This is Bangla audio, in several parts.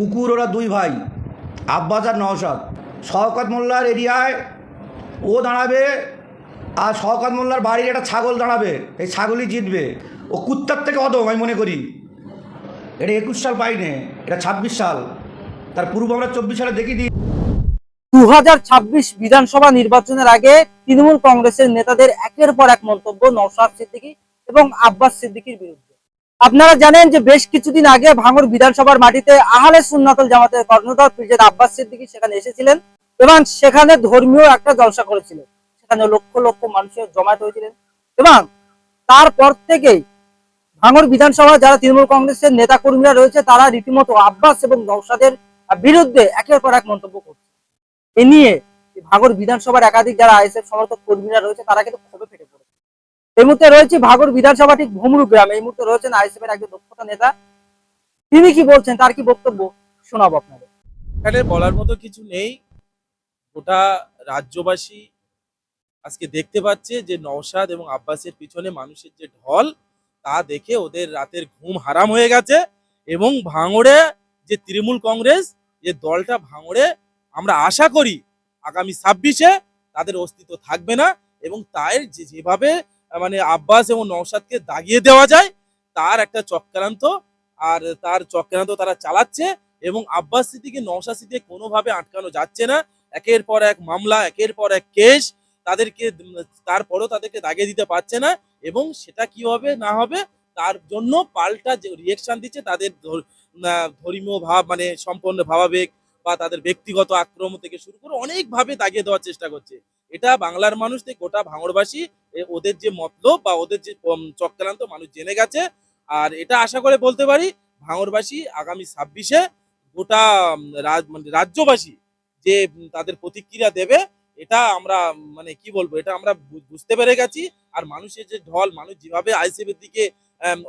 কুকুর ওরা দুই ভাই, আব্বাস আর নওশাদ। শওকত মোল্লার এরিয়ায় ও দাঁড়াবে আর শওকত মোল্লার বাড়ির একটা ছাগল দাঁড়াবে, এই ছাগলই জিতবে। ও কুত্তার থেকে অদম আমি মনে করি। এটা একুশ সাল পাইনি, এটা ছাব্বিশ সাল। তার পূর্ব আমরা চব্বিশ সালে দেখি দিই। দু হাজার ছাব্বিশ বিধানসভা নির্বাচনের আগে তৃণমূল কংগ্রেসের নেতাদের একের পর এক মন্তব্য নওশাদ সিদ্দিকী এবং আব্বাস সিদ্দিকীর বিরুদ্ধে। আপনারা জানেন যে বেশ কিছুদিন আগে ভাঙড় বিধানসভার মাটিতে আহলে সুন্নাতুল জামাতের কর্ণধার পিজেদ আব্বাস সিদ্দিকী সেখানে এসেছিলেন এবং সেখানে ধর্মীয় একটা জলসা করেছিলেন। সেখানে লক্ষ লক্ষ মানুষের জমায়েত হয়েছিলেন এবং তারপর থেকেই ভাঙড় বিধানসভা যারা তৃণমূল কংগ্রেসের নেতা কর্মীরা রয়েছে, তারা রীতিমতো আব্বাস এবং নওশাদের বিরুদ্ধে একের পর এক মন্তব্য করছে। এ নিয়ে ভাগড় বিধানসভার একাধিক যারা আইএসএফ সমর্থক কর্মীরা রয়েছে, তারা কিন্তু ক্ষোভে ফেটে এই মুহূর্তে রয়েছে ভাগড় বিধানসভা, ঠিক ভুমরু গ্রামে। এই মুহূর্তে রয়েছেন আইএসএফ এর একজন দক্ষতা নেতা। তিনি কি বলছেন? তার কি বক্তব্য? শোনাবো আপনাদের। এখানে বলার মতো কিছু নেই। গোটা রাজ্যবাসী আজকে দেখতে পাচ্ছে যে নওশাদ এবং আব্বাসের পিছনে মানুষের যে ঢল, তা দেখে ওদের রাতের ঘুম হারাম হয়ে গেছে এবং ভাঙড়ে যে তৃণমূল কংগ্রেস, যে দলটা ভাঙড়ে, আমরা আশা করি আগামী ছাব্বিশে তাদের অস্তিত্ব থাকবে না এবং তাই যেভাবে মানে আব্বাস এবং নওশাদকে দাগিয়ে দেওয়া যায়, তার একটা চক্রান্ত, আর তার চক্রান্ত তারা চালাচ্ছে এবং আব্বাস সিদ্দিকে নওশাদ সিদ্দিকে কোনোভাবে আটকানো যাচ্ছে না। একের পর এক মামলা, একের পর এক কেস, তাদেরকে তারপরও তাদেরকে দাগিয়ে দিতে পারছে না এবং সেটা কি হবে, না হবে, তার জন্য পাল্টা যে রিয়েকশন দিচ্ছে তাদের ধর্মীয় ভাব মানে সম্পন্ন ভাবাবেগ বা তাদের ব্যক্তিগত আক্রমণ থেকে শুরু করে অনেকভাবে দাগিয়ে দেওয়ার চেষ্টা করছে। এটা বাংলার মানুষ গোটা ভাঙড়বাসী ওদের যে মতলব বা ওদের যে চক্রান্ত মানুষ জেনে গেছে। আর এটা আশা করে বলতে পারি, ভাঙড়বাসী আগামী ছাব্বিশে গোটা মানে রাজ্যবাসী যে তাদের প্রতিক্রিয়া দেবে, এটা আমরা মানে কি বলব, এটা আমরা বুঝতে পেরে গেছি। আর মানুষের যে ঢল, মানুষ যেভাবে আইসিএফের দিকে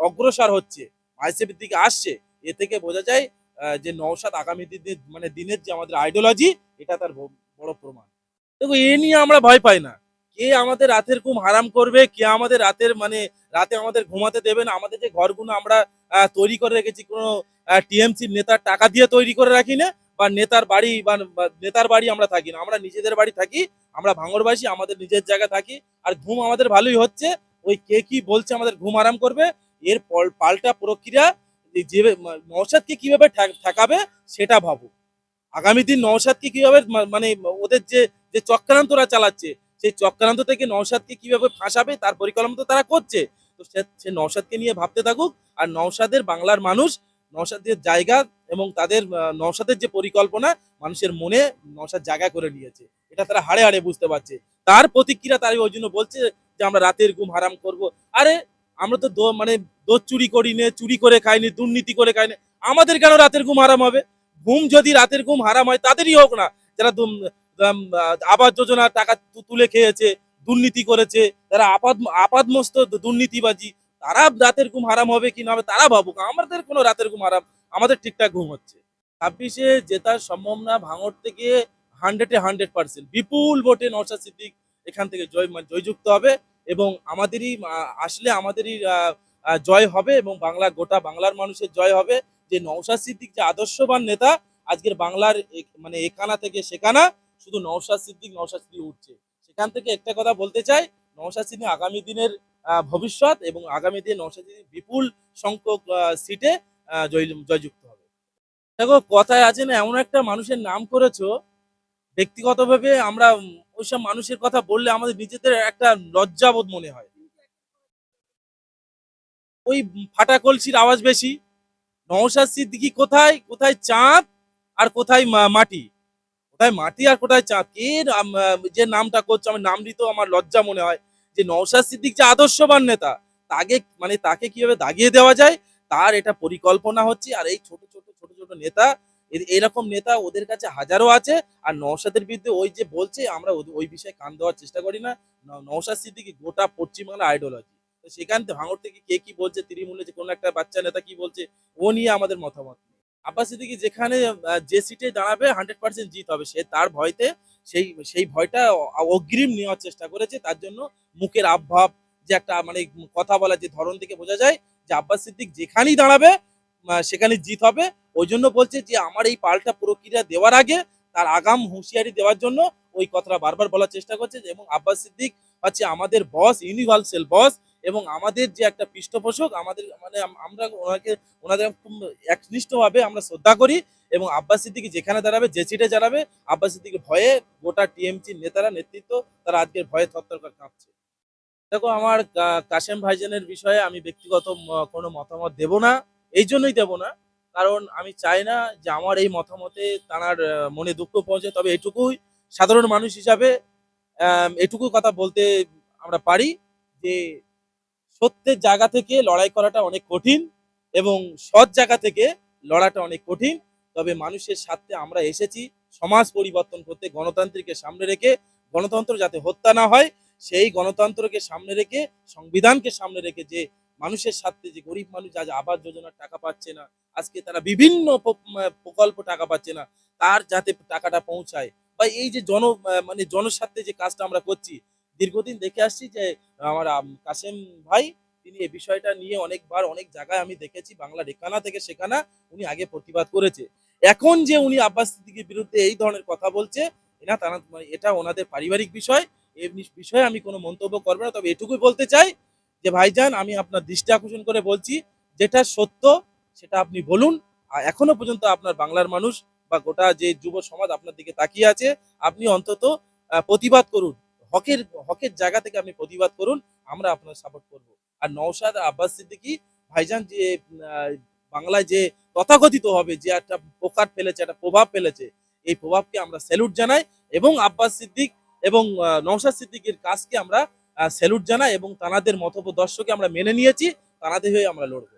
অগ্রসর হচ্ছে আইসিএফের দিকে আসছে, এ থেকে বোঝা যায় যে নওশাদ আগামী দিনের মানে দিনের যে আমাদের আইডিওলজি এটা তার বড় প্রমাণ। দেখো, এ নিয়ে আমরা ভয় পাই না। কে আমাদের রাতের ঘুম হারাম করবে, কে আমাদের রাতের মানে রাতে আমাদের ঘুমাতে দেবে না। আমাদের যে ঘরগুলো আমরা তৈরি করে রেখেছি, কোনো টিএমসি নেতার টাকা দিয়ে তৈরি করে রাখি না, বা নেতার বাড়ি, বা নেতার বাড়ি আমরা থাকি না। আমরা নিজেদের বাড়ি থাকি, আমরা ভাঙরবাসী আমাদের নিজের জায়গা থাকি, আর ঘুম আমাদের ভালোই হচ্ছে। ওই কে কি বলছে আমাদের ঘুম আরাম করবে, এর পাল্টা প্রক্রিয়া যে- নওশাদকে কীভাবে ঠেক- ঠেকাবে, সেটা ভাবো আগামী দিন নওশাদকে কীভাবে মানে ওদের যে যে চক্রান্তরা চালাচ্ছে, সেই চক্রান্ত থেকে নওশাদকে কীভাবে ফাঁসাবে, তার পরিকল্পনা তো তারা করছে। তো সে নওশাদকে নিয়ে ভাবতে থাকুক, আর নওশাদের বাংলার মানুষ, নওশাদের জায়গা এবং তাদের নওশাদের যে পরিকল্পনা, মানুষের মনে নওশাদ জায়গা করে নিয়েছে। এটা তারা হাড়ে হাড়ে বুঝতে পারছে। তার প্রতিক্রিয়া তার ওই জন্য বলছে যে, আমরা রাতের ঘুম হারাম করব। আরে, আমরা তো মানে দোষ চুরি করি নে চুরি করে খাইনি, দুর্নীতি করে খাইনি। আমাদের কেন রাতের ঘুম হারাম হবে? ঘুম যদি রাতের ঘুম হারাম হয়, তাদেরই হোক না। যারা আবাস যোজনার টাকা তুলে খেয়েছে, দুর্নীতি করেছে, তারা আপাদ, আপাদমস্ত দুর্নীতিবাজি, তারা রাতের ঘুম হারাম হবে কি না হবে তারা ভাবুক, আমাদের কোনো রাতের ঘুম হারাম, আমাদের ঠিকঠাক ঘুম হচ্ছে। ছাব্বিশে জেতার সম্ভাবনা ভাঙর থেকে হান্ড্রেডে হান্ড্রেড পার্সেন্ট বিপুল ভোটে নওশাদ সিদ্দিক এখান থেকে জয় মানে জয়যুক্ত হবে এবং আমাদেরই আসলে আমাদেরই জয় হবে এবং বাংলা, গোটা বাংলার মানুষের জয় হবে, যে নওশাদ সিদ্দিক যে আদর্শবান নেতা, আজকের বাংলার মানে এখানা থেকে সেখানা শুধু নওশাদ সিদ্দিক নওশাদ সিদ্দিক উঠছে। সেখান থেকে একটা কথা বলতে চাই, নওশাদ সিদ্দিক আগামী দিনের ভবিষ্যৎ এবং আগামী দিনে নওশাদ সিদ্দিক বিপুল সংখ্যক সিটে জয়যুক্ত হবে। দেখো, কথায় আছে না, এমন একটা মানুষের নাম করেছ, ব্যক্তিগতভাবে আমরা ওইসব মানুষের কথা বললে আমাদের নিজেদের একটা লজ্জাবোধ মনে হয়। ওই ফাটা কলসির আওয়াজ বেশি। নওশাদ সিদ্দিকি কোথায়? কোথায় চাঁদ আর কোথায় মাটি? কোথায় মাটি আর কোথায় চাঁদ? কে যে নামটা করছে আমার নাম নিতেও আমার লজ্জা মনে হয় যে নওশাদ সিদ্দিক যে আদর্শবান নেতা, তাকে মানে তাকে কীভাবে দাগিয়ে দেওয়া যায়? তার এটা পরিকল্পনা হচ্ছে, আর এই ছোট ছোট ছোট ছোট নেতা এরকম নেতা ওদের কাছে হাজারো আছে, আর নওশাদের বিরুদ্ধে ওই যে বলছে, আমরা ওই বিষয়ে কান দেওয়ার চেষ্টা করি না। নওশাদ সিদ্দিকি গোটা পশ্চিমবাংলা আইডিওলজি। তো সেখান থেকে ভাঙর থেকে কে কি বলছে তৃণমূলে যে কোনো একটা বাচ্চা নেতা কি বলছে, ও নিয়ে আমাদের মতামত। আব্বাস সিদ্দিকি যেখানে যে সিটে দাঁড়াবে হান্ড্রেড পার্সেন্ট জিত হবে। সে তার ভয়তে সেই সেই ভয়টা অগ্রিম নেওয়ার চেষ্টা করেছে। তার জন্য মুখের আবভাব, যে একটা মানে কথা বলার যে ধরন থেকে বোঝা যায়, যে আব্বাস সিদ্দিক যেখানেই দাঁড়াবে সেখানে জিত হবে। ওই জন্য বলছে যে, আমার এই পাল্টা প্রক্রিয়া দেওয়ার আগে, তার আগাম হুঁশিয়ারি দেওয়ার জন্য ওই কথাটা বারবার বলার চেষ্টা করছে এবং আব্বাস সিদ্দিক হচ্ছে আমাদের বস ইউনিভার্সাল বস এবং আমাদের যে একটা পৃষ্ঠপোষক, আমাদের মানে আমরা ওনাকে, ওনাদের খুব একনিষ্ঠভাবে আমরা শ্রদ্ধা করি এবং আব্বাস সিদ্দিকি যেখানে দাঁড়াবে, যে সিটে দাঁড়াবে, আব্বাস সিদ্দিকির ভয়ে গোটা টিএমসির নেতারা নেতৃত্ব, তারা আজকের ভয়ে থরথর কাঁপছে। দেখো, আমার কাশেম ভাইজানের বিষয়ে আমি ব্যক্তিগত কোনো মতামত দেব না, এই জন্যই দেব না। কারণ আমি চাই না যে আমার এই মতামতে তাঁর মনে দুঃখ পৌঁছে, তবে এটুকুই, সাধারণ মানুষ হিসাবে এটুকু কথা বলতে আমরা পারি যে সত্যের জায়গা থেকে লড়াই করাটা অনেক কঠিন এবং সৎ জায়গা থেকে লড়াটা অনেক কঠিন। তবে মানুষের স্বার্থে আমরা এসেছি, সমাজ পরিবর্তন করতে, গণতান্ত্রিককে সামনে রেখে, গণতন্ত্র যাতে হত্যা না হয়, সেই গণতন্ত্রকে সামনে রেখে, সংবিধানকে সামনে রেখে যে মানুষের স্বার্থে যে গরিব মানুষ আজ আবাস যোজনার টাকা পাচ্ছে না, আজকে তারা বিভিন্ন প্রকল্প টাকা পাচ্ছে না, তার যাতে টাকাটা পৌঁছায় বা এই যে জন মানে জনস্বার্থে যে কাজটা আমরা করছি দীর্ঘদিন দেখে আসছি যে আমার আম, কাসেম ভাই তিনি এই বিষয়টা নিয়ে অনেকবার অনেক জায়গায় আমি দেখেছি বাংলা রেখানা থেকে সেখানা উনি আগে প্রতিবাদ করেছে। এখন যে উনি আব্বাস সিদ্দিকীর বিরুদ্ধে এই ধরনের কথা বলছে এটা তারা মানে এটা ওনাদের পারিবারিক বিষয় এই বিষয়ে আমি কোনো মন্তব্য করব না তবে এটুকুই বলতে চাই যে ভাইজান আমি আপনার দৃষ্টি আকর্ষণ করে বলছি যেটা সত্য সেটা আপনি বলুন আর এখনও পর্যন্ত আপনার বাংলার মানুষ বা গোটা যে যুব সমাজ আপনার দিকে তাকিয়ে আছে আপনি অন্তত প্রতিবাদ করুন। হকের হকের জায়গা থেকে আপনি প্রতিবাদ করুন, আমরা আপনার সাপোর্ট করব। আর নওশাদ আব্বাস সিদ্দিকী, ভাইজান যে বাংলায় যে তথাকথিত হবে, যে একটা প্রকার ফেলেছে, একটা প্রভাব ফেলেছে, এই প্রভাবকে আমরা স্যালুট জানাই এবং আব্বাস সিদ্দিক এবং নওশাদ সিদ্দিকীর কাজকে আমরা স্যালুট জানাই এবং তানাদের মতদর্শকে আমরা মেনে নিয়েছি তানাদের হয়ে আমরা লড়বো।